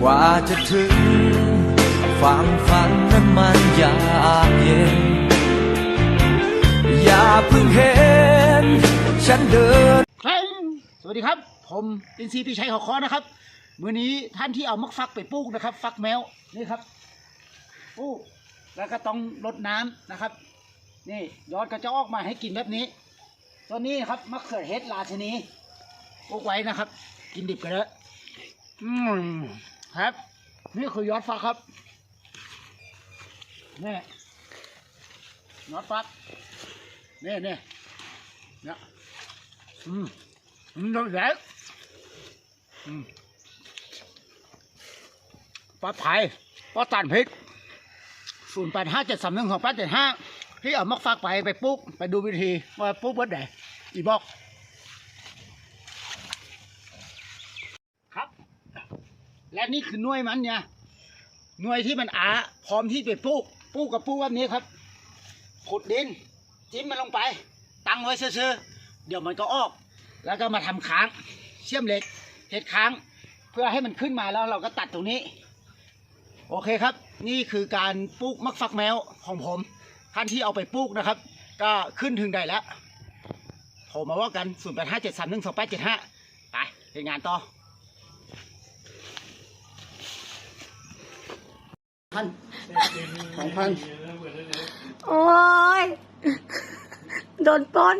กว่าจะถึงความฝันนั้นมันยากเย็น อย่าเพิ่งเห็น ฉันเดินครับสวัสดีครับ ผมอินซีพี่ชัยหอคอนะครับ มื้อนี้ท่านที่เอามักฟักไปปลูกนะครับ ฟักแมวนี่ครับปลูกแล้วก็ต้องรดน้ำนะครับ นี่ยอดก็จะออกมาให้กินแบบนี้ตัวนี้ครับมะเขือเทศราชนีปลูกไว้นะครับ กินดิบกันเลยอืม ครับ นี่คือยอดฟักครับนี่ยอดฟักนี่นี่เนี่ยอืมอืมต้องแสงอืมปลาไผ่ปลาตานพริกศูนย์แปดห้าเจ็ดสามหนึ่งสองแปดเจ็ดห้าที่เอามักฝากไปไปปลูกไปดูวิธีว่าปลูกเบิดไหนอีบอก ครับ และนี่คือหน่วยมันเนี่ยหน่วยที่มันอาพร้อมที่ไปปลูกปลูกกับปลูกแบบนี้ครับขุดดิน จิ้มมันลงไป ตั้งไว้เชื่อๆเดี๋ยวมันก็ออก แล้วก็มาทำค้างเชื่อมเหล็กเห็ดค้าง เพื่อให้มันขึ้นมาแล้วเราก็ตัดตรงนี้ โอเคครับ นี่คือการปลูกมักฟักแมวของผมท่านที่เอาไปปลูกนะครับ ก็ขึ้นถึงได้แล้วโทรมาว่ากัน 0 8 5 7 3 1 2 8 7 5 ไปเห็นงานต่อ พันสองพัน โอ้ย โดนปล้น